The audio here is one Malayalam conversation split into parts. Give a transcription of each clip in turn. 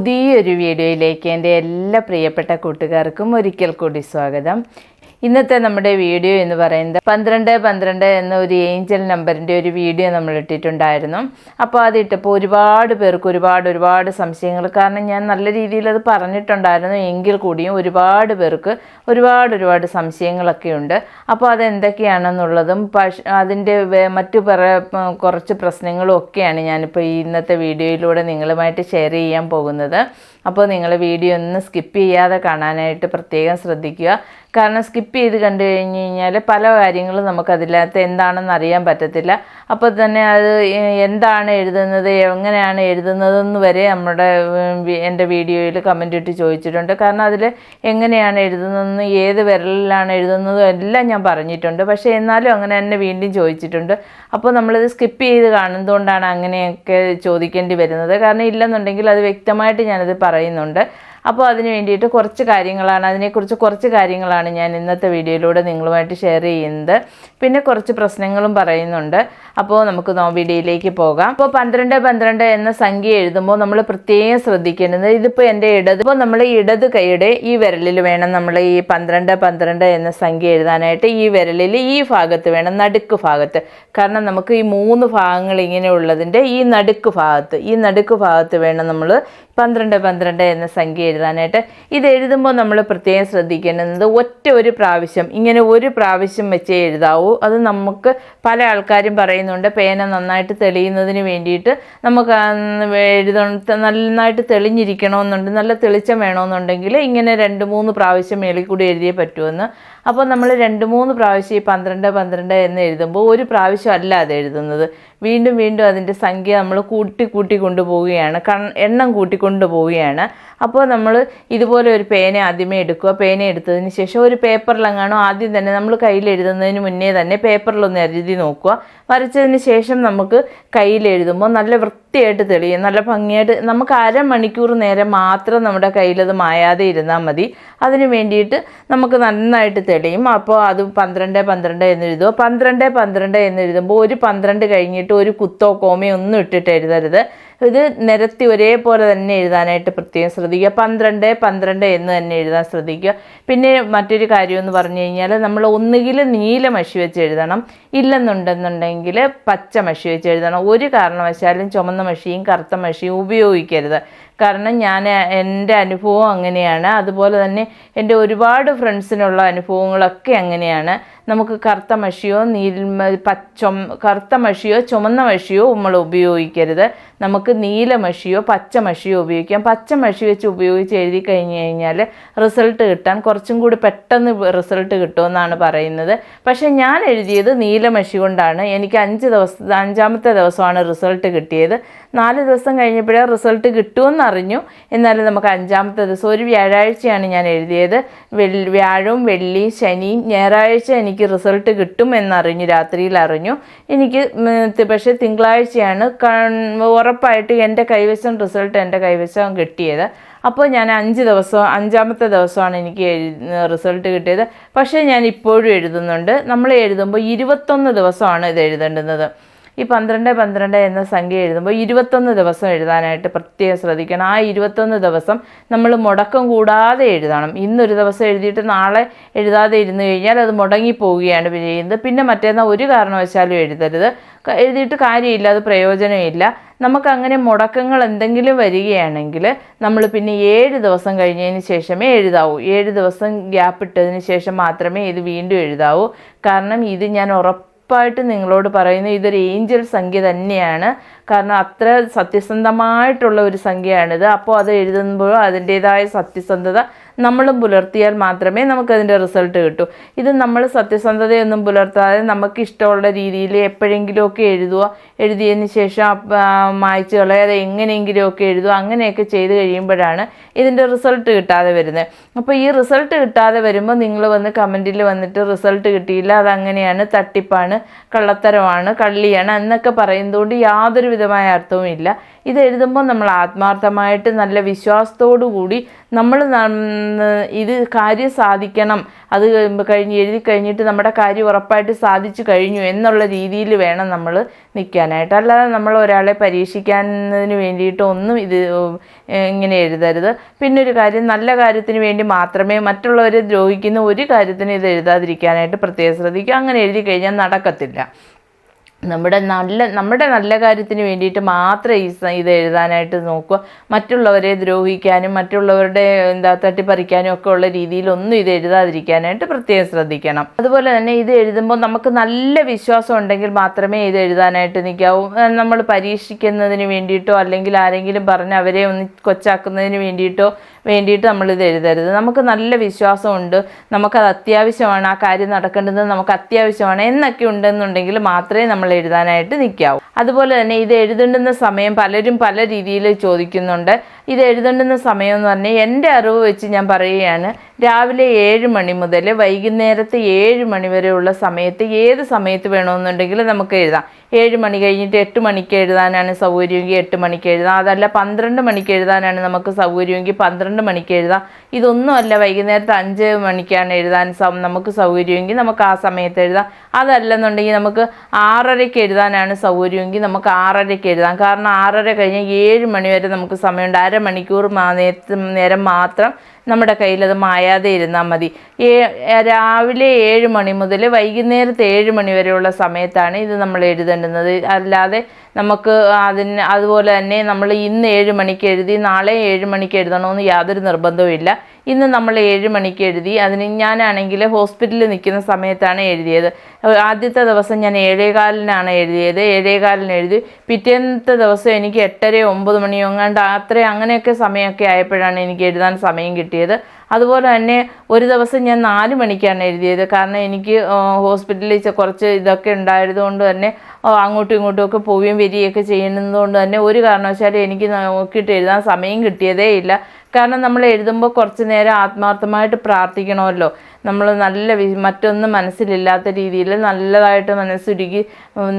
പുതിയൊരു വീഡിയോയിലേക്ക് എന്റെ എല്ലാ പ്രിയപ്പെട്ട കൂട്ടുകാർക്കും ഒരിക്കൽ കൂടി സ്വാഗതം. ഇന്നത്തെ നമ്മുടെ വീഡിയോ എന്ന് പറയുന്നത് പന്ത്രണ്ട് പന്ത്രണ്ട് എന്ന ഒരു ഏഞ്ചൽ നമ്പറിന്റെ ഒരു വീഡിയോ നമ്മൾ ഇട്ടിട്ടുണ്ടായിരുന്നു. അപ്പോൾ അത് ഇട്ടപ്പോൾ ഒരുപാട് പേർക്ക് ഒരുപാട് ഒരുപാട് സംശയങ്ങൾ. കാരണം ഞാൻ നല്ല രീതിയിൽ അത് പറഞ്ഞിട്ടുണ്ടായിരുന്നു. എങ്കിൽ കൂടിയും ഒരുപാട് പേർക്ക് ഒരുപാട് ഒരുപാട് സംശയങ്ങളൊക്കെ ഉണ്ട്. അപ്പോൾ അതെന്തൊക്കെയാണെന്നുള്ളതും പക്ഷ അതിന്റെ മറ്റു പറ കുറച്ച് പ്രശ്നങ്ങളും ഒക്കെയാണ് ഞാനിപ്പോൾ ഈ ഇന്നത്തെ വീഡിയോയിലൂടെ നിങ്ങളുമായിട്ട് ഷെയർ ചെയ്യാൻ പോകുന്നത്. അപ്പോൾ നിങ്ങൾ വീഡിയോ ഒന്ന് സ്കിപ്പ് ചെയ്യാതെ കാണാനായിട്ട് പ്രത്യേകം ശ്രദ്ധിക്കുക. കാരണം സ്കിപ്പ് ചെയ്ത് കണ്ടു കഴിഞ്ഞ് കഴിഞ്ഞാൽ പല കാര്യങ്ങളും നമുക്കതിനകത്ത് എന്താണെന്ന് അറിയാൻ പറ്റത്തില്ല. അപ്പോൾ തന്നെ അത് എന്താണ് എഴുതുന്നത് എങ്ങനെയാണ് എഴുതുന്നതെന്ന് വരെ നമ്മുടെ എന്റെ വീഡിയോയിൽ കമന്റ് ഇട്ട് ചോദിച്ചിട്ടുണ്ട്. കാരണം അതിൽ എങ്ങനെയാണ് എഴുതുന്നതെന്ന് ഏത് വിരലിലാണ് എഴുതുന്നതും എല്ലാം ഞാൻ പറഞ്ഞിട്ടുണ്ട്. പക്ഷേ എന്നാലും അങ്ങനെ തന്നെ വീണ്ടും ചോദിച്ചിട്ടുണ്ട്. അപ്പോൾ നമ്മളിത് സ്കിപ്പ് ചെയ്ത് കാണുന്നതുകൊണ്ടാണ് അങ്ങനെയൊക്കെ ചോദിക്കേണ്ടി വരുന്നത്. കാരണം ഇല്ലെന്നുണ്ടെങ്കിൽ അത് വ്യക്തമായിട്ട് ഞാനത് പറയുന്നുണ്ട്. അപ്പോൾ അതിന് വേണ്ടിയിട്ട് കുറച്ച് കാര്യങ്ങളാണ്. അതിനെക്കുറിച്ച് കുറച്ച് കാര്യങ്ങളാണ് ഞാൻ ഇന്നത്തെ വീഡിയോയിലൂടെ നിങ്ങളുമായിട്ട് ഷെയർ ചെയ്യുന്നത്. പിന്നെ കുറച്ച് പ്രശ്നങ്ങളും പറയുന്നുണ്ട്. അപ്പോൾ നമുക്ക് നോ വീഡിയോയിലേക്ക് പോകാം. അപ്പോൾ പന്ത്രണ്ട് പന്ത്രണ്ട് എന്ന സംഖ്യ എഴുതുമ്പോൾ നമ്മൾ പ്രത്യേകം ശ്രദ്ധിക്കേണ്ടത് ഇതിപ്പോൾ എന്റെ ഇടത് ഇപ്പോൾ നമ്മൾ ഇടത് കൈയുടെ ഈ വിരലിൽ വേണം നമ്മൾ ഈ പന്ത്രണ്ട് പന്ത്രണ്ട് എന്ന സംഖ്യ എഴുതാനായിട്ട്. ഈ വിരലിൽ ഈ ഭാഗത്ത് വേണം നടുക്ക് ഭാഗത്ത്. കാരണം നമുക്ക് ഈ മൂന്ന് ഭാഗങ്ങൾ ഇങ്ങനെ ഉള്ളതിന്റെ ഈ നടുക്ക് ഭാഗത്ത് ഈ നടുക്ക് ഭാഗത്ത് വേണം നമ്മൾ പന്ത്രണ്ട് പന്ത്രണ്ട് എന്ന സംഖ്യ എഴുതാനായിട്ട്. ഇത് എഴുതുമ്പോൾ നമ്മൾ പ്രത്യേകം ശ്രദ്ധിക്കേണ്ടത് ഒറ്റ ഒരു പ്രാവശ്യം ഇങ്ങനെ ഒരു പ്രാവശ്യം വെച്ചേ എഴുതാവൂ. അത് നമുക്ക് പല ആൾക്കാരും പറയുന്നുണ്ട് പേന നന്നായിട്ട് തെളിയുന്നതിന് വേണ്ടിയിട്ട് നമുക്ക് എഴുത നന്നായിട്ട് തെളിഞ്ഞിരിക്കണമെന്നുണ്ട് നല്ല തെളിച്ചം വേണമെന്നുണ്ടെങ്കിൽ ഇങ്ങനെ രണ്ട് മൂന്ന് പ്രാവശ്യം മേളിൽ കൂടി എഴുതിയേ പറ്റുമെന്ന് അപ്പോൾ നമ്മൾ രണ്ട് മൂന്ന് പ്രാവശ്യം ഈ പന്ത്രണ്ട് പന്ത്രണ്ട് എന്ന് എഴുതുമ്പോൾ ഒരു പ്രാവശ്യം അല്ല അത് എഴുതുന്നത്. വീണ്ടും വീണ്ടും അതിന്റെ സംഖ്യ നമ്മൾ കൂട്ടി കൂട്ടി കൊണ്ടുപോവുകയാണ്. കൺ എണ്ണം കൂട്ടിക്കൊണ്ട് പോവുകയാണ് അപ്പോൾ നമ്മൾ ഇതുപോലെ ഒരു പേന ആദ്യമേ എടുക്കുക. പേന എടുത്തതിന് ശേഷം ഒരു പേപ്പറിലെങ്ങാണോ ആദ്യം തന്നെ നമ്മൾ കയ്യിൽ എഴുതുന്നതിന് മുന്നേ തന്നെ പേപ്പറിലൊന്ന് എഴുതി നോക്കുക. വരച്ചതിന് ശേഷം നമുക്ക് കയ്യിൽ എഴുതുമ്പോൾ നല്ല വൃത്തിയായിട്ട് തെളിയും. നല്ല ഭംഗിയായിട്ട് നമുക്ക് അരമണിക്കൂർ നേരം മാത്രം നമ്മുടെ കയ്യിലത് മായാതെ ഇരുന്നാൽ മതി. അതിന് വേണ്ടിയിട്ട് നമുക്ക് നന്നായിട്ട് തെളിയും. അപ്പോൾ അത് പന്ത്രണ്ട് പന്ത്രണ്ട് എന്ന് എഴുതുക പന്ത്രണ്ട് പന്ത്രണ്ട് എന്ന് എഴുതുമ്പോൾ ഒരു പന്ത്രണ്ട് കഴിഞ്ഞിട്ട് ഒരു കുത്തോ കോമയോ ഒന്നും ഇട്ടിട്ട് എഴുതരുത്. ഇത് നിരത്തി ഒരേപോലെ തന്നെ എഴുതാനായിട്ട് പ്രത്യേകം ശ്രദ്ധിക്കുക. പന്ത്രണ്ട് പന്ത്രണ്ട് എന്ന് തന്നെ എഴുതാൻ ശ്രദ്ധിക്കുക. പിന്നെ മറ്റൊരു കാര്യം എന്ന് പറഞ്ഞു കഴിഞ്ഞാൽ നമ്മൾ ഒന്നുകിൽ നീല മഷി വെച്ച് എഴുതണം. ഇല്ലെന്നുണ്ടെന്നുണ്ടെങ്കിൽ പച്ച മഷി വെച്ച് എഴുതണം. ഒരു കാരണവശാലും ചുമന്ന മഷിയും കറുത്ത മഷിയും ഉപയോഗിക്കരുത്. കാരണം ഞാൻ എന്റെ അനുഭവം അങ്ങനെയാണ്. അതുപോലെ തന്നെ എന്റെ ഒരുപാട് ഫ്രണ്ട്സിനുള്ള അനുഭവങ്ങളൊക്കെ അങ്ങനെയാണ്. നമുക്ക് കറുത്ത മഷിയോ നീൽ പച്ച കറുത്ത മഷിയോ ചുമന്ന മഷിയോ നമ്മൾ ഉപയോഗിക്കരുത്. നമുക്ക് നീല മഷിയോ പച്ച മഷിയോ ഉപയോഗിക്കാം. പച്ചമഷി വെച്ച് ഉപയോഗിച്ച് എഴുതി കഴിഞ്ഞ് കഴിഞ്ഞാൽ റിസൾട്ട് കിട്ടാൻ കുറച്ചും കൂടി പെട്ടെന്ന് റിസൾട്ട് കിട്ടുമെന്നാണ് പറയുന്നത്. പക്ഷേ ഞാൻ എഴുതിയത് നീലമഷി കൊണ്ടാണ്. എനിക്ക് അഞ്ച് ദിവസം അഞ്ചാമത്തെ ദിവസമാണ് റിസൾട്ട് കിട്ടിയത്. നാല് ദിവസം കഴിഞ്ഞപ്പോഴേ റിസൾട്ട് കിട്ടുമെന്ന് അറിഞ്ഞു എന്നാലും നമുക്ക് അഞ്ചാമത്തെ ദിവസം ഒരു വ്യാഴാഴ്ചയാണ് ഞാൻ എഴുതിയത്. വെള്ളി വ്യാഴവും വെള്ളിയും ശനിയും ഞായറാഴ്ച എനിക്ക് റിസൾട്ട് കിട്ടും എന്നറിഞ്ഞു രാത്രിയിൽ അറിഞ്ഞു. എനിക്ക് പക്ഷേ തിങ്കളാഴ്ചയാണ്. ഉറപ്പായിട്ട് എന്റെ കൈവശം റിസൾട്ട് എന്റെ കൈവശം കിട്ടിയത്. അപ്പോൾ ഞാൻ അഞ്ച് ദിവസം അഞ്ചാമത്തെ ദിവസമാണ് എനിക്ക് റിസൾട്ട് കിട്ടിയത്. പക്ഷേ ഞാൻ ഇപ്പോഴും എഴുതുന്നുണ്ട്. നമ്മൾ എഴുതുമ്പോൾ ഇരുപത്തൊന്ന് ദിവസമാണ് ഇത് എഴുതേണ്ടുന്നത്. ഈ പന്ത്രണ്ട് പന്ത്രണ്ട് എന്ന സംഖ്യ എഴുതുമ്പോൾ ഇരുപത്തൊന്ന് ദിവസം എഴുതാനായിട്ട് പ്രത്യേകം ശ്രദ്ധിക്കണം. ആ ഇരുപത്തൊന്ന് ദിവസം നമ്മൾ മുടക്കം കൂടാതെ എഴുതണം. ഇന്നൊരു ദിവസം എഴുതിയിട്ട് നാളെ എഴുതാതെ ഇരുന്ന് കഴിഞ്ഞാൽ അത് മുടങ്ങി പോവുകയാണ് ചെയ്യുന്നത്. പിന്നെ മറ്റേന്നാൾ ഒരു കാരണവശാലും എഴുതരുത്. എഴുതിയിട്ട് കാര്യമില്ല അത് പ്രയോജനമില്ല. നമുക്ക് അങ്ങനെ മുടക്കങ്ങൾ എന്തെങ്കിലും വരികയാണെങ്കിൽ നമ്മൾ പിന്നെ ഏഴ് ദിവസം കഴിഞ്ഞതിന് ശേഷമേ എഴുതാവൂ. ഏഴ് ദിവസം ഗ്യാപ്പ് ഇട്ടതിന് ശേഷം മാത്രമേ ഇത് വീണ്ടും എഴുതാവൂ. കാരണം ഇത് ഞാൻ ഉറപ്പായിട്ട് നിങ്ങളോട് പറയുന്നു ഇതൊരു ഏഞ്ചൽ സംഖ്യ തന്നെയാണ്. കാരണം അത്ര സത്യസന്ധമായിട്ടുള്ള ഒരു സംഖ്യയാണിത്. അപ്പോൾ അത് എഴുതുമ്പോൾ അതിന്റേതായ സത്യസന്ധത നമ്മളും പുലർത്തിയാൽ മാത്രമേ നമുക്കതിന്റെ റിസൾട്ട് കിട്ടൂ. ഇത് നമ്മൾ സത്യസന്ധതയൊന്നും പുലർത്താതെ നമുക്ക് ഇഷ്ടമുള്ള രീതിയിൽ എപ്പോഴെങ്കിലുമൊക്കെ എഴുതുക. എഴുതിയതിന് ശേഷം മായ്ച്ചു കളയാതെ എങ്ങനെയെങ്കിലുമൊക്കെ എഴുതുക. അങ്ങനെയൊക്കെ ചെയ്ത് കഴിയുമ്പോഴാണ് ഇതിന്റെ റിസൾട്ട് കിട്ടാതെ വരുന്നത്. അപ്പോൾ ഈ റിസൾട്ട് കിട്ടാതെ വരുമ്പോൾ നിങ്ങൾ വന്ന് കമന്റിൽ വന്നിട്ട് റിസൾട്ട് കിട്ടിയില്ല അതങ്ങനെയാണ് തട്ടിപ്പാണ് കള്ളത്തരമാണ് കള്ളിയാണ് എന്നൊക്കെ പറയുന്നതുകൊണ്ട് യാതൊരു വിധമായ അർത്ഥവും ഇല്ല ഇത് എഴുതുമ്പോൾ നമ്മൾ ആത്മാർത്ഥമായിട്ട് നല്ല വിശ്വാസത്തോടു കൂടി നമ്മൾ ഇത് കാര്യം സാധിക്കണം. അത് കഴിഞ്ഞ് എഴുതി കഴിഞ്ഞിട്ട് നമ്മുടെ കാര്യം ഉറപ്പായിട്ട് സാധിച്ചു കഴിഞ്ഞു എന്നുള്ള രീതിയിൽ വേണം നമ്മൾ നിൽക്കാനായിട്ട്. അല്ലാതെ നമ്മൾ ഒരാളെ പരീക്ഷിക്കുന്നതിന് വേണ്ടിയിട്ട് ഒന്നും ഇത് ഇങ്ങനെ എഴുതരുത്. പിന്നെ ഒരു കാര്യം നല്ല കാര്യത്തിന് വേണ്ടി മാത്രമേ മറ്റുള്ളവരെ ദ്രോഹിക്കുന്ന ഒരു കാര്യത്തിന് ഇത് എഴുതാതിരിക്കാനായിട്ട് പ്രത്യേകം ശ്രദ്ധിക്കുക. അങ്ങനെ എഴുതി കഴിഞ്ഞാൽ നടക്കത്തില്ല. നമ്മുടെ നല്ല നമ്മുടെ നല്ല കാര്യത്തിന് വേണ്ടിയിട്ട് മാത്രം ഈ ഇത് എഴുതാനായിട്ട് നോക്കുക. മറ്റുള്ളവരെ ദ്രോഹിക്കാനും മറ്റുള്ളവരുടെ എന്താ തട്ടിപ്പറിക്കാനും ഒക്കെ ഉള്ള രീതിയിലൊന്നും ഇത് എഴുതാതിരിക്കാനായിട്ട് പ്രത്യേകം ശ്രദ്ധിക്കണം. അതുപോലെ തന്നെ ഇത് എഴുതുമ്പോൾ നമുക്ക് നല്ല വിശ്വാസം ഉണ്ടെങ്കിൽ മാത്രമേ ഇത് എഴുതാനായിട്ട് നിൽക്കാവൂ. നമ്മൾ പരീക്ഷിക്കുന്നതിന് വേണ്ടിയിട്ടോ അല്ലെങ്കിൽ ആരെങ്കിലും പറഞ്ഞ് അവരെ ഒന്ന് കൊച്ചാക്കുന്നതിന് വേണ്ടിയിട്ടോ വേണ്ടിയിട്ട് ഇത് എഴുതരുത്. നമുക്ക് നല്ല വിശ്വാസമുണ്ട്. നമുക്കത് അത്യാവശ്യമാണ്. ആ കാര്യം നടക്കേണ്ടത് നമുക്ക് അത്യാവശ്യമാണ്. എന്നൊക്കെ ഉണ്ടെന്നുണ്ടെങ്കിൽ മാത്രമേ നമ്മൾ എഴുതാനായിട്ട് നിൽക്കാവൂ. അതുപോലെ തന്നെ ഇത് എഴുതേണ്ടുന്ന സമയം പലരും പല രീതിയിൽ ചോദിക്കുന്നുണ്ട്. ഇത് എഴുതേണ്ടുന്ന സമയം എന്ന് പറഞ്ഞാൽ എന്റെ അറിവ് വെച്ച് ഞാൻ പറയുകയാണ്. രാവിലെ ഏഴ് മണി മുതൽ വൈകുന്നേരത്തെ ഏഴ് മണി വരെയുള്ള സമയത്ത് ഏത് സമയത്ത് വേണമെന്നുണ്ടെങ്കിൽ നമുക്ക് എഴുതാം. ഏഴ് മണി കഴിഞ്ഞിട്ട് എട്ട് മണിക്ക് എഴുതാനാണ് സൗകര്യമെങ്കിൽ എട്ട് മണിക്ക് എഴുതാം. അതല്ല പന്ത്രണ്ട് മണിക്ക് എഴുതാനാണ് നമുക്ക് സൗകര്യമെങ്കിൽ പന്ത്രണ്ട് മണിക്ക് എഴുതാം. ഇതൊന്നുമല്ല വൈകുന്നേരത്ത് അഞ്ച് മണിക്കാണ് എഴുതാൻ നമുക്ക് സൗകര്യമെങ്കിൽ നമുക്ക് ആ സമയത്ത് എഴുതാം. അതല്ലെന്നുണ്ടെങ്കിൽ നമുക്ക് ആറരയ്ക്ക് എഴുതാനാണ് സൗകര്യമെങ്കിൽ നമുക്ക് ആറരയ്ക്ക് എഴുതാം. കാരണം ആറര കഴിഞ്ഞാൽ ഏഴ് മണി വരെ നമുക്ക് സമയമുണ്ട്. അരമണിക്കൂർ നേരം മാത്രം നമ്മുടെ കയ്യിൽ അത് മായാതെ ഇരുന്നാൽ മതി. ഏ രാവിലെ ഏഴ് മണി മുതൽ വൈകുന്നേരത്തെ ഏഴ് മണി വരെയുള്ള സമയത്താണ് ഇത് നമ്മൾ എഴുതേണ്ടുന്നത്. അല്ലാതെ നമുക്ക് അതിന് അതുപോലെ തന്നെ നമ്മൾ ഇന്ന് ഏഴ് മണിക്ക് എഴുതി നാളെ ഏഴ് മണിക്ക് എഴുതണമെന്ന് യാതൊരു നിർബന്ധവും ഇല്ല ഇന്ന് നമ്മൾ ഏഴ് മണിക്ക് എഴുതി. അതിന് ഞാനാണെങ്കിൽ ഹോസ്പിറ്റലിൽ നിൽക്കുന്ന സമയത്താണ് എഴുതിയത്. ആദ്യത്തെ ദിവസം ഞാൻ ഏഴേകാലിനാണ് എഴുതിയത്. ഏഴേകാലിന് എഴുതി. പിറ്റേന്നത്തെ ദിവസം എനിക്ക് എട്ടര ഒമ്പത് മണിയോ എങ്ങാണ്ട് അത്ര അങ്ങനെയൊക്കെ സമയമൊക്കെ ആയപ്പോഴാണ് എനിക്ക് എഴുതാൻ സമയം കിട്ടിയത്. അതുപോലെ തന്നെ ഒരു ദിവസം ഞാൻ നാല് മണിക്കാണ് എഴുതിയത്. കാരണം എനിക്ക് ഹോസ്പിറ്റലിൽ കുറച്ച് ഇതൊക്കെ ഉണ്ടായതുകൊണ്ട് തന്നെ അങ്ങോട്ടും ഇങ്ങോട്ടും ഒക്കെ പോവുകയും വരികയൊക്കെ ചെയ്യുന്നതുകൊണ്ട് തന്നെ ഒരു കാരണവശാലും എനിക്ക് നോക്കിയിട്ട് എഴുതാൻ സമയം കിട്ടിയതേ ഇല്ല. കാരണം നമ്മൾ എഴുതുമ്പോൾ കുറച്ച് നേരം ആത്മാർത്ഥമായിട്ട് പ്രാർത്ഥിക്കണമല്ലോ. നമ്മൾ നല്ല മറ്റൊന്നും മനസ്സിലില്ലാത്ത രീതിയിൽ നല്ലതായിട്ട് മനസ്സുരുകി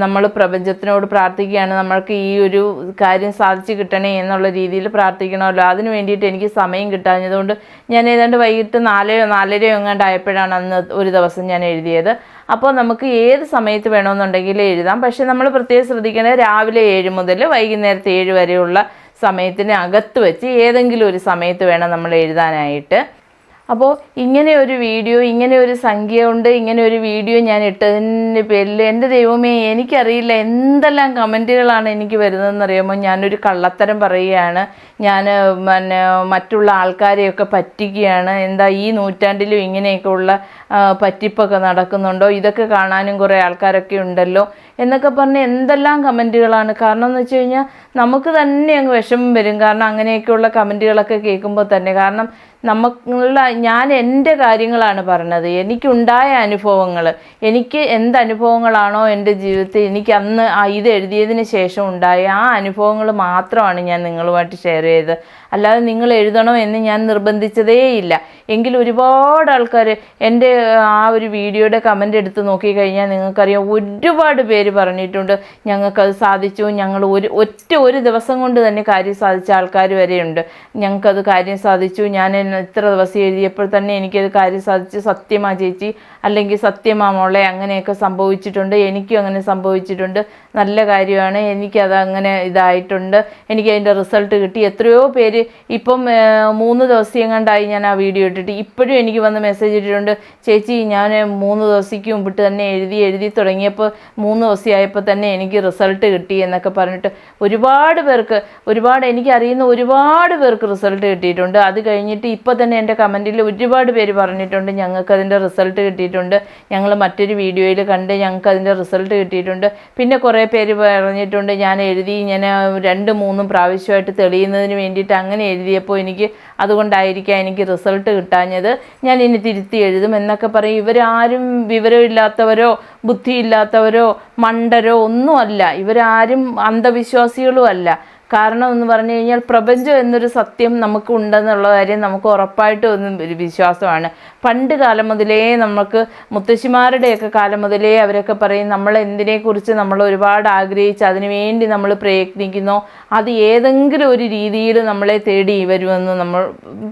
നമ്മൾ പ്രപഞ്ചത്തിനോട് പ്രാർത്ഥിക്കുകയാണ്. നമ്മൾക്ക് ഈ ഒരു കാര്യം സാധിച്ചു കിട്ടണേ എന്നുള്ള രീതിയിൽ പ്രാർത്ഥിക്കണമല്ലോ. അതിന് വേണ്ടിയിട്ട് എനിക്ക് സമയം കിട്ടാഞ്ഞതുകൊണ്ട് ഞാൻ ഏതാണ്ട് വൈകിട്ട് നാലോ നാലരയോ എങ്ങാണ്ട് ആയപ്പോഴാണ് അന്ന് ഒരു ദിവസം ഞാൻ എഴുതിയത്. അപ്പോൾ നമുക്ക് ഏത് സമയത്ത് വേണമെന്നുണ്ടെങ്കിൽ എഴുതാം. പക്ഷേ നമ്മൾ പ്രത്യേകം ശ്രദ്ധിക്കേണ്ടത് രാവിലെ ഏഴ് മുതൽ വൈകുന്നേരത്തെ ഏഴ് വരെയുള്ള സമയത്തിന് അകത്ത് വെച്ച് ഏതെങ്കിലും ഒരു സമയത്ത് വേണം നമ്മൾ എഴുതാനായിട്ട്. അപ്പോൾ ഇങ്ങനെ ഒരു വീഡിയോ ഇങ്ങനെ ഒരു സംഖ്യ ഉണ്ട് ഇങ്ങനെ ഒരു വീഡിയോ ഞാൻ ഇട്ടതിന്റെ പേരിൽ എന്റെ ദൈവമേ എനിക്കറിയില്ല എന്തെല്ലാം കമന്റുകളാണ് എനിക്ക് വരുന്നതെന്ന് അറിയുമ്പോൾ ഞാനൊരു കള്ളത്തരം പറയുകയാണ്. ഞാൻ പിന്നെ മറ്റുള്ള ആൾക്കാരെയൊക്കെ പറ്റിക്കുകയാണ്. എന്താ ഈ നൂറ്റാണ്ടിലും ഇങ്ങനെയൊക്കെ ഉള്ള ആ, പറ്റിപ്പൊക്കെ നടക്കുന്നുണ്ടോ? ഇതൊക്കെ കാണാനും കുറേ ആൾക്കാരൊക്കെ ഉണ്ടല്ലോ. എന്നൊക്കെ പറഞ്ഞ് എന്തെല്ലാം കമന്റുകളാണ് കാരണം എന്ന് വെച്ച് കഴിഞ്ഞാൽ നമുക്ക് തന്നെ അങ്ങ് വിഷമം വരും. കാരണം അങ്ങനെയൊക്കെയുള്ള കമന്റുകളൊക്കെ കേൾക്കുമ്പോൾ തന്നെ. കാരണം നമുക്കുള്ള ഞാൻ എന്റെ കാര്യങ്ങളാണ് പറഞ്ഞത്. എനിക്കുണ്ടായ അനുഭവങ്ങൾ എനിക്ക് എന്ത് അനുഭവങ്ങളാണോ എന്റെ ജീവിതത്തിൽ എനിക്ക് അന്ന് ഇത് എഴുതിയതിന് ശേഷം ഉണ്ടായ ആ അനുഭവങ്ങൾ മാത്രമാണ് ഞാൻ നിങ്ങളുമായിട്ട് ഷെയർ ചെയ്തത്. അല്ലാതെ നിങ്ങൾ എഴുതണം എന്ന് ഞാൻ നിർബന്ധിച്ചതേയില്ല എങ്കിൽ ഒരുപാട് ആൾക്കാർ എന്റെ ആ ഒരു വീഡിയോയുടെ കമന്റ് എടുത്ത് നോക്കിക്കഴിഞ്ഞാൽ നിങ്ങൾക്കറിയാം ഒരുപാട് പേര് പറഞ്ഞിട്ടുണ്ട് ഞങ്ങൾക്കത് സാധിച്ചു. ഞങ്ങൾ ഒരു ഒറ്റ ഒരു ദിവസം കൊണ്ട് തന്നെ കാര്യം സാധിച്ച ആൾക്കാർ വരെയുണ്ട് ഞങ്ങൾക്കത് കാര്യം സാധിച്ചു. ഞാൻ ഇത്ര ദിവസം എഴുതിയപ്പോൾ തന്നെ എനിക്കത് കാര്യം സാധിച്ചു. സത്യമാ ചേച്ചി. അല്ലെങ്കിൽ സത്യമാ മോളെ അങ്ങനെയൊക്കെ സംഭവിച്ചിട്ടുണ്ട്. എനിക്കും അങ്ങനെ സംഭവിച്ചിട്ടുണ്ട്. നല്ല കാര്യമാണ്. എനിക്കത് അങ്ങനെ ഇതായിട്ടുണ്ട്. എനിക്ക് അതിന്റെ റിസൾട്ട് കിട്ടി. എത്രയോ പേര് ഇപ്പം മൂന്ന് ദിവസം കണ്ടായി ഞാൻ ആ വീഡിയോ ഇട്ടിട്ട്. ഇപ്പോഴും എനിക്ക് വന്ന് മെസ്സേജ് ഇട്ടിട്ടുണ്ട് ചേച്ചി ഞാൻ മൂന്ന് ദിവസത്തേക്ക് മുമ്പിട്ട് തന്നെ എഴുതി എഴുതി തുടങ്ങിയപ്പോൾ മൂന്ന് ദിവസമായപ്പോൾ തന്നെ എനിക്ക് റിസൾട്ട് കിട്ടി എന്നൊക്കെ പറഞ്ഞിട്ട് ഒരുപാട് പേർക്ക് ഒരുപാട് എനിക്കറിയുന്ന ഒരുപാട് പേർക്ക് റിസൾട്ട് കിട്ടിയിട്ടുണ്ട്. അത് കഴിഞ്ഞിട്ട് ഇപ്പോൾ തന്നെ എന്റെ കമന്റിൽ ഒരുപാട് പേര് പറഞ്ഞിട്ടുണ്ട് ഞങ്ങൾക്ക് അതിന്റെ റിസൾട്ട് കിട്ടിയിട്ടുണ്ട്. ഞങ്ങൾ മറ്റൊരു വീഡിയോയിൽ കണ്ട് ഞങ്ങൾക്ക് അതിന്റെ റിസൾട്ട് കിട്ടിയിട്ടുണ്ട്. പിന്നെ കുറേ പേര് പറഞ്ഞിട്ടുണ്ട് ഞാൻ എഴുതി ഞാൻ രണ്ട് മൂന്നും പ്രാവശ്യമായിട്ട് തെളിയുന്നതിന് വേണ്ടിയിട്ട് അങ്ങനെ എഴുതിയപ്പോൾ എനിക്ക് അതുകൊണ്ടായിരിക്കാം എനിക്ക് റിസൾട്ട് കിട്ടാഞ്ഞത്. ഞാൻ ഇനി തിരുത്തി എഴുതും എന്നൊക്കെ പറയും. ഇവരാരും വിവരമില്ലാത്തവരോ ബുദ്ധിയില്ലാത്തവരോ മണ്ടരോ ഒന്നുമല്ല. ഇവരാരും അന്ധവിശ്വാസികളും അല്ല. കാരണം എന്ന് പറഞ്ഞു കഴിഞ്ഞാൽ പ്രപഞ്ചം എന്നൊരു സത്യം നമുക്ക് ഉണ്ടെന്നുള്ള കാര്യം നമുക്ക് ഉറപ്പായിട്ട് ഒരു വിശ്വാസമാണ്. പണ്ട് കാലം മുതലേ നമുക്ക് മുത്തശ്ശിമാരുടെയൊക്കെ കാലം മുതലേ അവരൊക്കെ പറയും നമ്മൾ എന്തിനെക്കുറിച്ച് നമ്മൾ ഒരുപാട് ആഗ്രഹിച്ച് അതിനു വേണ്ടി നമ്മൾ പ്രയത്നിക്കുന്നു. അത് ഏതെങ്കിലും ഒരു രീതിയിൽ നമ്മളെ തേടി വരുമെന്ന് നമ്മൾ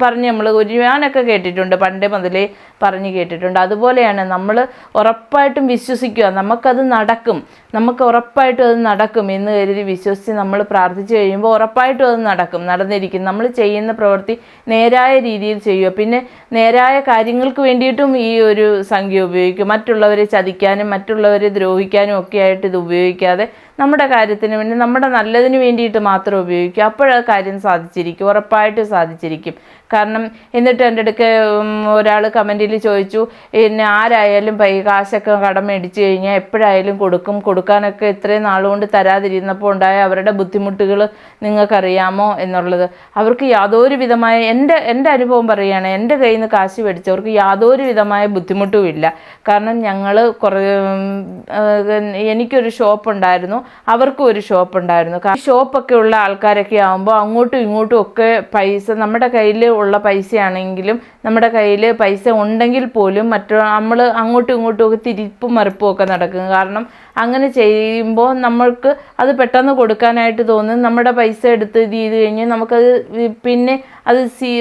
പറഞ്ഞ് നമ്മൾ ഒരു ഞാനൊക്കെ കേട്ടിട്ടുണ്ട്. പണ്ട് മുതലേ പറഞ്ഞ് കേട്ടിട്ടുണ്ട്. അതുപോലെയാണ് നമ്മൾ ഉറപ്പായിട്ടും വിശ്വസിക്കുക. നമുക്കത് നടക്കും. നമുക്ക് ഉറപ്പായിട്ടും അത് നടക്കും എന്ന് കരുതി വിശ്വസിച്ച് നമ്മൾ പ്രാർത്ഥിച്ചു കഴിയുമ്പോൾ ഉറപ്പായിട്ടും അത് നടക്കും നടന്നിരിക്കും. നമ്മൾ ചെയ്യുന്ന പ്രവൃത്തി നേരായ രീതിയിൽ ചെയ്യുക. പിന്നെ നേരായ കാര്യങ്ങൾക്ക് വേണ്ടിയിട്ടും ഈ ഒരു സംഖ്യ ഉപയോഗിക്കും മറ്റുള്ളവരെ ചതിക്കാനും മറ്റുള്ളവരെ ദ്രോഹിക്കാനും ഒക്കെ ആയിട്ട് ഇത് ഉപയോഗിക്കാതെ നമ്മുടെ കാര്യത്തിന് വേണ്ടി നമ്മുടെ നല്ലതിന് വേണ്ടിയിട്ട് മാത്രം ഉപയോഗിക്കുക. അപ്പോഴത് കാര്യം സാധിച്ചിരിക്കും ഉറപ്പായിട്ട് സാധിച്ചിരിക്കും. കാരണം എന്നിട്ട് എന്റെ അടുക്ക ഒരാൾ കമന്റിൽ ചോദിച്ചു പിന്നെ ആരായാലും പൈ കാശൊക്കെ കടം മേടിച്ചു കഴിഞ്ഞാൽ എപ്പോഴായാലും കൊടുക്കും. കൊടുക്കാനൊക്കെ ഇത്രയും നാളുകൊണ്ട് തരാതിരുന്നപ്പോൾ ഉണ്ടായ അവരുടെ ബുദ്ധിമുട്ടുകൾ നിങ്ങൾക്കറിയാമോ? എന്നുള്ളത്. അവർക്ക് യാതൊരു വിധമായ എന്റെ എന്റെ അനുഭവം പറയുകയാണ് എന്റെ കയ്യിൽ നിന്ന് കാശ് മേടിച്ചവർക്ക് യാതൊരു വിധമായ ബുദ്ധിമുട്ടും ഇല്ല കാരണം ഞങ്ങൾ കുറേ എനിക്കൊരു ഷോപ്പ് ഉണ്ടായിരുന്നു അവർക്കും ഒരു ഷോപ്പ് ഉണ്ടായിരുന്നു. ഷോപ്പൊക്കെ ഉള്ള ആൾക്കാരൊക്കെ ആകുമ്പോൾ അങ്ങോട്ടും ഇങ്ങോട്ടും ഒക്കെ പൈസ നമ്മുടെ കയ്യിൽ ഉള്ള പൈസയാണെങ്കിലും നമ്മുടെ കയ്യിൽ പൈസ ഉണ്ടെങ്കിൽ പോലും മറ്റു നമ്മൾ അങ്ങോട്ടും ഇങ്ങോട്ടും ഒക്കെ തിരിപ്പും മറിപ്പും ഒക്കെ നടക്കും. കാരണം അങ്ങനെ ചെയ്യുമ്പോൾ നമ്മൾക്ക് അത് പെട്ടെന്ന് കൊടുക്കാനായിട്ട് തോന്നും. നമ്മുടെ പൈസ എടുത്ത് ഇത് ചെയ്ത് കഴിഞ്ഞ് നമുക്കത് പിന്നെ അത് സീ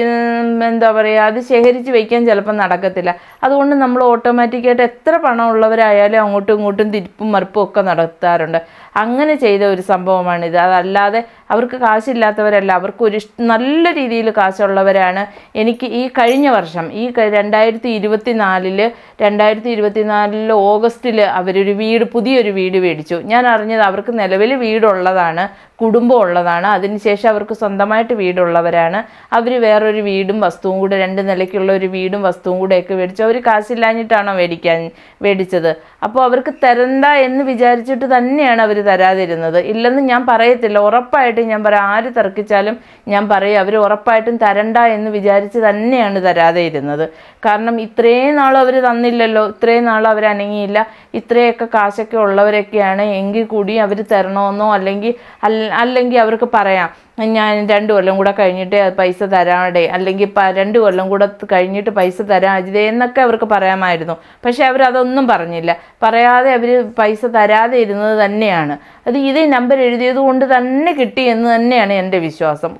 എന്താ പറയുക അത് ശേഖരിച്ച് വയ്ക്കാൻ ചിലപ്പോൾ നടക്കത്തില്ല. അതുകൊണ്ട് നമ്മൾ ഓട്ടോമാറ്റിക്കായിട്ട് എത്ര പണം ഉള്ളവരായാലും അങ്ങോട്ടും ഇങ്ങോട്ടും തിരിപ്പും മറിപ്പും ഒക്കെ നടത്താറുണ്ട്. അങ്ങനെ ചെയ്ത ഒരു സംഭവമാണിത്. അതല്ലാതെ അവർക്ക് കാശില്ലാത്തവരല്ല. അവർക്ക് ഒരു നല്ല രീതിയിൽ കാശുള്ളവരാണ്. എനിക്ക് ഈ കഴിഞ്ഞ വർഷം ഈ രണ്ടായിരത്തി ഇരുപത്തി നാലിൽ രണ്ടായിരത്തി ഇരുപത്തി നാലിൽ ഓഗസ്റ്റിൽ അവരൊരു വീട് പുതിയൊരു വീട് മേടിച്ചു. ഞാൻ അറിഞ്ഞത് അവർക്ക് നിലവിൽ വീടുള്ളതാണ്. കുടുംബം ഉള്ളതാണ് അതിനുശേഷം അവർക്ക് സ്വന്തമായിട്ട് വീടുള്ളവരാണ്. അവർ വേറൊരു വീടും വസ്തുവും കൂടെ രണ്ട് നിലയ്ക്കുള്ള ഒരു വീടും വസ്തുവും കൂടെയൊക്കെ മേടിച്ചു അവർ കാശില്ലാഞ്ഞിട്ടാണോ മേടിക്കാൻ മേടിച്ചത്. അപ്പോൾ അവർക്ക് തരണ്ട എന്ന് വിചാരിച്ചിട്ട് തന്നെയാണ് അവർ തരാതിരുന്നത്. ഇല്ലെന്ന് ഞാൻ പറയത്തില്ല. ഉറപ്പായിട്ടും ഞാൻ പറയാം. ആര് തർക്കിച്ചാലും ഞാൻ പറയും അവർ ഉറപ്പായിട്ടും തരണ്ട എന്ന് വിചാരിച്ച് തന്നെയാണ് തരാതെ ഇരുന്നത് കാരണം ഇത്രയും നാൾ അവർ തന്നില്ലല്ലോ ഇത്രയും നാൾ അവർ അനങ്ങിയില്ല ഇത്രയൊക്കെ കാശൊക്കെ ഉള്ളവരൊക്കെയാണ് എങ്കിൽ കൂടി അവർ തരണമെന്നോ അല്ലെങ്കിൽ അല്ല- അല്ലെങ്കിൽ അവർക്ക് പറയാം. ഞാൻ രണ്ട് കൊല്ലം കൂടെ കഴിഞ്ഞിട്ട് പൈസ തരാടെ അല്ലെങ്കിൽ രണ്ട് കൊല്ലം കൂടെ കഴിഞ്ഞിട്ട് പൈസ തരാം അജിതേ എന്നൊക്കെ അവർക്ക് പറയാമായിരുന്നു. പക്ഷെ അവരതൊന്നും പറഞ്ഞില്ല. പറയാതെ അവർ പൈസ തരാതെ ഇരുന്നത് തന്നെയാണ്. അത് ഇതേ നമ്പർ എഴുതിയത് കൊണ്ട് തന്നെ കിട്ടി എന്ന് തന്നെയാണ് എന്റെ വിശ്വാസം.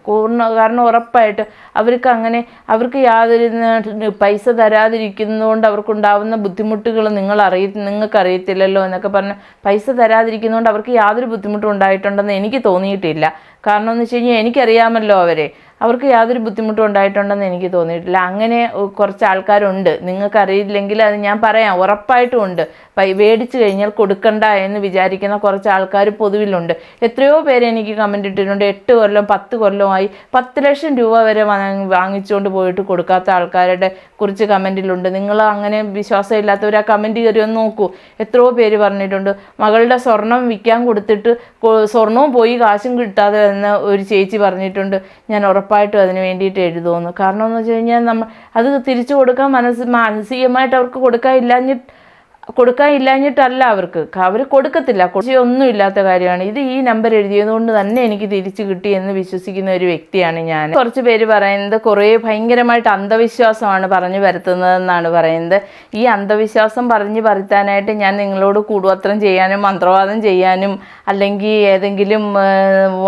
കാരണം ഉറപ്പായിട്ട് അവർക്ക് അങ്ങനെ അവർക്ക് യാതൊരു പൈസ തരാതിരിക്കുന്നതുകൊണ്ട് അവർക്കുണ്ടാവുന്ന ബുദ്ധിമുട്ടുകൾ നിങ്ങൾ അറിയ നിങ്ങൾക്ക് അറിയത്തില്ലല്ലോ എന്നൊക്കെ പറഞ്ഞ് പൈസ തരാതിരിക്കുന്നതുകൊണ്ട് അവർക്ക് യാതൊരു ബുദ്ധിമുട്ടും ഉണ്ടായിട്ടുണ്ടെന്ന് എനിക്ക് തോന്നിയിട്ടില്ല. കാരണം എന്ന് വെച്ച് കഴിഞ്ഞാൽ എനിക്കറിയാമല്ലോ അവരെ. അവർക്ക് യാതൊരു ബുദ്ധിമുട്ടും ഉണ്ടായിട്ടുണ്ടെന്ന് എനിക്ക് തോന്നിയിട്ടില്ല. അങ്ങനെ കുറച്ച് ആൾക്കാരുണ്ട് നിങ്ങൾക്ക് അറിയില്ലെങ്കിൽ അത് ഞാൻ പറയാം. ഉറപ്പായിട്ടും ഉണ്ട്. മേടിച്ചു കഴിഞ്ഞാൽ കൊടുക്കണ്ട എന്ന് വിചാരിക്കുന്ന കുറച്ച് ആൾക്കാർ പൊതുവിലുണ്ട്. എത്രയോ പേര് എനിക്ക് കമന്റ് ഇട്ടിട്ടുണ്ട്. എട്ട് കൊല്ലം പത്ത് കൊല്ലമായി പത്ത് ലക്ഷം രൂപ വരെ വാങ്ങിച്ചുകൊണ്ട് പോയിട്ട് കൊടുക്കാത്ത ആൾക്കാരുടെ കുറിച്ച് കമന്റിലുണ്ട് നിങ്ങൾ അങ്ങനെ വിശ്വാസമില്ലാത്തവർ ആ കമന്റ് കയറി ഒന്ന് നോക്കൂ. എത്രയോ പേര് പറഞ്ഞിട്ടുണ്ട്. മകളുടെ സ്വർണം വിൽക്കാൻ കൊടുത്തിട്ട് സ്വർണവും പോയി കാശും കിട്ടാതെ എന്ന് ഒരു ചേച്ചി പറഞ്ഞിട്ടുണ്ട്. ഞാൻ ഉറപ്പായിട്ടും അതിന് വേണ്ടിയിട്ട് എഴുതുമെന്ന്. കാരണം എന്ന് വെച്ച് കഴിഞ്ഞാൽ നമ്മൾ അത് തിരിച്ചു കൊടുക്കാൻ മനസ്സ് മാനസികമായിട്ട് അവർക്ക് കൊടുക്കാൻ ഇല്ലാഞ്ഞിട്ട് കൊടുക്കാൻ ഇല്ലാഞ്ഞിട്ടല്ല അവർക്ക്. അവർ കൊടുക്കത്തില്ല. ഒന്നും ഇല്ലാത്ത കാര്യമാണ്. ഇത് ഈ നമ്പർ എഴുതിയതുകൊണ്ട് തന്നെ എനിക്ക് തിരിച്ചു കിട്ടി എന്ന് വിശ്വസിക്കുന്ന ഒരു വ്യക്തിയാണ് ഞാൻ. കുറച്ച് പേര് പറയുന്നത് കുറേ ഭയങ്കരമായിട്ട് അന്ധവിശ്വാസമാണ് പറഞ്ഞു വരുത്തുന്നതെന്നാണ് പറയുന്നത്. ഈ അന്ധവിശ്വാസം പറഞ്ഞു വരുത്താനായിട്ട് ഞാൻ നിങ്ങളോട് കൂടുപത്രം ചെയ്യാനും മന്ത്രവാദം ചെയ്യാനും അല്ലെങ്കിൽ ഏതെങ്കിലും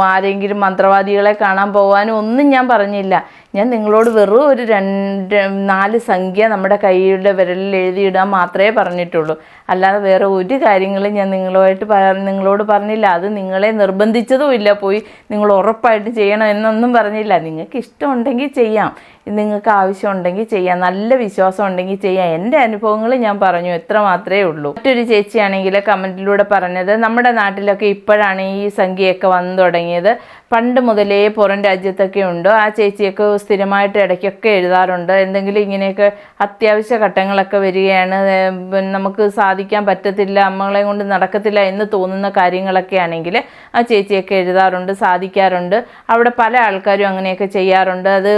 ആരെങ്കിലും മന്ത്രവാദികളെ കാണാൻ പോകാനും ഒന്നും ഞാൻ പറഞ്ഞില്ല. ഞാൻ നിങ്ങളോട് വെറും ഒരു രണ്ട് നാല് സംഖ്യ നമ്മുടെ കൈയുടെ വിരലിൽ എഴുതിയിടാൻ മാത്രമേ പറഞ്ഞിട്ടുള്ളൂ. അല്ലാതെ വേറെ ഒരു കാര്യങ്ങളും ഞാൻ നിങ്ങളുമായിട്ട് നിങ്ങളോട് പറഞ്ഞില്ല. അത് നിങ്ങളെ നിർബന്ധിച്ചതും ഇല്ല. പോയി നിങ്ങൾ ഉറപ്പായിട്ട് ചെയ്യണം എന്നൊന്നും പറഞ്ഞില്ല. നിങ്ങൾക്ക് ഇഷ്ടമുണ്ടെങ്കിൽ ചെയ്യാം. നിങ്ങൾക്ക് ആവശ്യമുണ്ടെങ്കിൽ ചെയ്യാം. നല്ല വിശ്വാസം ഉണ്ടെങ്കിൽ ചെയ്യാം. എന്റെ അനുഭവങ്ങൾ ഞാൻ പറഞ്ഞു. എത്ര മാത്രമേ ഉള്ളൂ. മറ്റൊരു ചേച്ചിയാണെങ്കിൽ കമന്റിലൂടെ പറഞ്ഞത് നമ്മുടെ നാട്ടിലൊക്കെ ഇപ്പോഴാണ് ഈ സംഖ്യയൊക്കെ വന്നു തുടങ്ങിയത്. പണ്ട് മുതലേ പുറം രാജ്യത്തൊക്കെ ഉണ്ട്. ആ ചേച്ചിയൊക്കെ സ്ഥിരമായിട്ട് ഇടയ്ക്കൊക്കെ എഴുതാറുണ്ട്. എന്തെങ്കിലും ഇങ്ങനെയൊക്കെ അത്യാവശ്യ ഘട്ടങ്ങളൊക്കെ വരികയാണ്. നമുക്ക് സാധിക്കാൻ പറ്റത്തില്ല നമ്മളെ കൊണ്ട് നടക്കത്തില്ല എന്ന് തോന്നുന്ന കാര്യങ്ങളൊക്കെ ആണെങ്കിൽ ആ ചേച്ചിയൊക്കെ എഴുതാറുണ്ട് സാധിക്കാറുണ്ട്. അവിടെ പല ആൾക്കാരും അങ്ങനെയൊക്കെ ചെയ്യാറുണ്ട്. അത്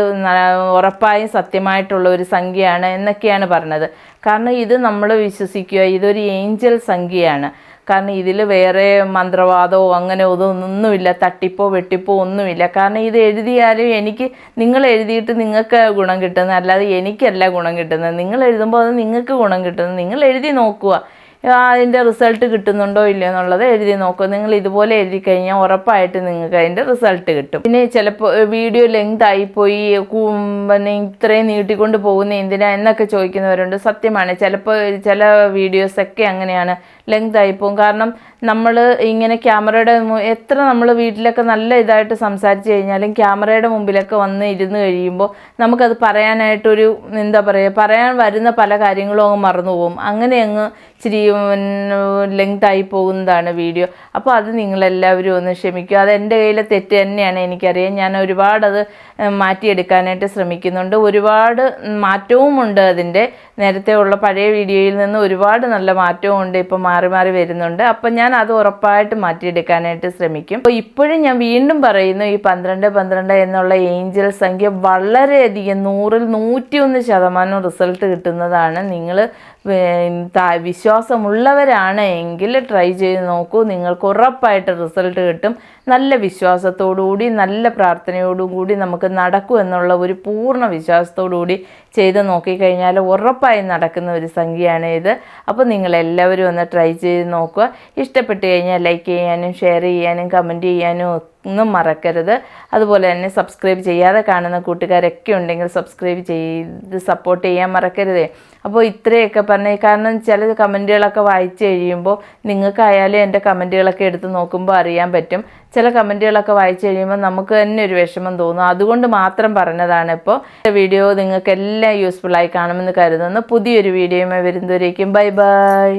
ഉറപ്പായും സത്യമായിട്ടുള്ള ഒരു സംഖ്യയാണ് എന്നൊക്കെയാണ് പറഞ്ഞത്. കാരണം ഇത് നമ്മൾ വിശ്വസിക്കുക ഇതൊരു ഏഞ്ചൽ സംഖ്യയാണ്. കാരണം ഇതിൽ വേറെ മന്ത്രവാദമോ അങ്ങനെ ഒന്നുമില്ല തട്ടിപ്പോ വെട്ടിപ്പോ ഒന്നുമില്ല. കാരണം ഇത് എഴുതിയാലും എനിക്ക് നിങ്ങൾ എഴുതിയിട്ട് നിങ്ങൾക്ക് ഗുണം കിട്ടുന്നത് അല്ലാതെ എനിക്കല്ല ഗുണം കിട്ടുന്നത്. നിങ്ങൾ എഴുതുമ്പോൾ അത് നിങ്ങൾക്ക് ഗുണം കിട്ടുന്നത്. നിങ്ങൾ എഴുതി നോക്കുക. അതിന്റെ റിസൾട്ട് കിട്ടുന്നുണ്ടോ ഇല്ലയോ എന്നുള്ളത് എഴുതി നോക്കുക നിങ്ങൾ ഇതുപോലെ എഴുതി കഴിഞ്ഞാൽ ഉറപ്പായിട്ട് നിങ്ങൾക്ക് അതിന്റെ റിസൾട്ട് കിട്ടും. പിന്നെ ചിലപ്പോൾ വീഡിയോ ലെങ്ത് ആയിപ്പോയി പിന്നെ ഇത്രയും നീട്ടിക്കൊണ്ട് പോകുന്ന എന്തിനാ എന്നൊക്കെ ചോദിക്കുന്നവരുണ്ട്. സത്യമാണ്. ചിലപ്പോൾ ചില വീഡിയോസൊക്കെ അങ്ങനെയാണ്. ലെങ്ത് ആയിപ്പോവും. കാരണം നമ്മൾ ഇങ്ങനെ ക്യാമറയുടെ എത്ര നമ്മൾ വീട്ടിലൊക്കെ നല്ല ഇതായിട്ട് സംസാരിച്ച് കഴിഞ്ഞാലും ക്യാമറയുടെ മുമ്പിലൊക്കെ വന്ന് ഇരുന്ന് കഴിയുമ്പോൾ നമുക്കത് പറയാനായിട്ടൊരു എന്താ പറയുക പറയാൻ വരുന്ന പല കാര്യങ്ങളും അങ്ങ് മറന്നു പോകും അങ്ങനെ അങ്ങ് ഇച്ചിരി ആയി പോകുന്നതാണ് വീഡിയോ അപ്പോൾ അത് നിങ്ങളെല്ലാവരും ഒന്ന് ക്ഷമിക്കുക. അത് എന്റെ കയ്യിലെ തെറ്റ് തന്നെയാണ് എനിക്കറിയാം. ഞാൻ ഒരുപാട് അത് ഏഹ്, മാറ്റിയെടുക്കാനായിട്ട് ശ്രമിക്കുന്നുണ്ട്. ഒരുപാട് മാറ്റവും ഉണ്ട് അതിന്റെ. നേരത്തെ ഉള്ള പഴയ വീഡിയോയിൽ നിന്ന് ഒരുപാട് നല്ല മാറ്റവും ഉണ്ട് ഇപ്പം മാറി മാറി വരുന്നുണ്ട്. അപ്പോൾ ഞാൻ അത് ഉറപ്പായിട്ട് മാറ്റിയെടുക്കാനായിട്ട് ശ്രമിക്കും. അപ്പോൾ ഇപ്പോഴും ഞാൻ വീണ്ടും പറയുന്നു ഈ പന്ത്രണ്ട് പന്ത്രണ്ട് എന്നുള്ള ഏഞ്ചൽ സംഖ്യ വളരെയധികം നൂറിൽ നൂറ്റിയൊന്ന് ശതമാനം റിസൾട്ട് കിട്ടുന്നതാണ്. നിങ്ങൾ വിശ്വാസമുള്ളവരാണ് എങ്കിൽ ട്രൈ ചെയ്ത് നോക്കൂ. നിങ്ങൾക്ക് ഉറപ്പായിട്ട് റിസൾട്ട് കിട്ടും. നല്ല വിശ്വാസത്തോടുകൂടി നല്ല പ്രാർത്ഥനയോടും കൂടി നമുക്ക് നടക്കൂ എന്നുള്ള ഒരു പൂർണ വിശ്വാസത്തോടുകൂടി ചെയ്ത് നോക്കിക്കഴിഞ്ഞാൽ ഉറപ്പായി നടക്കുന്ന ഒരു സംഖ്യയാണ് ഇത്. അപ്പോൾ നിങ്ങൾ എല്ലാവരും ഒന്ന് ട്രൈ ചെയ്ത് നോക്കുക. ഇഷ്ടപ്പെട്ട് കഴിഞ്ഞാൽ ലൈക്ക് ചെയ്യാനും ഷെയർ ചെയ്യാനും കമന്റ് ചെയ്യാനും ഒന്നും മറക്കരുത്. അതുപോലെ തന്നെ സബ്സ്ക്രൈബ് ചെയ്യാതെ കാണുന്ന കൂട്ടുകാരൊക്കെ ഉണ്ടെങ്കിൽ സബ്സ്ക്രൈബ് ചെയ്ത് സപ്പോർട്ട് ചെയ്യാൻ മറക്കരുതേ. അപ്പോൾ ഇത്രയൊക്കെ പറഞ്ഞ് കാരണം ചില കമന്റുകളൊക്കെ വായിച്ചു കഴിയുമ്പോൾ നിങ്ങൾക്കായാലും എന്റെ കമന്റുകളൊക്കെ എടുത്ത് നോക്കുമ്പോൾ അറിയാൻ പറ്റും. ചില കമന്റുകളൊക്കെ വായിച്ച് കഴിയുമ്പോൾ നമുക്ക് തന്നെ ഒരു വിഷമം തോന്നും. അതുകൊണ്ട് മാത്രം പറഞ്ഞതാണ് ഇപ്പോൾ വീഡിയോ നിങ്ങൾക്ക് എല്ലാം യൂസ്ഫുൾ ആയി കാണുമെന്ന് കരുതുന്നു. പുതിയൊരു വീഡിയോയുമായി വരുന്നവരേക്കും ബൈ ബൈ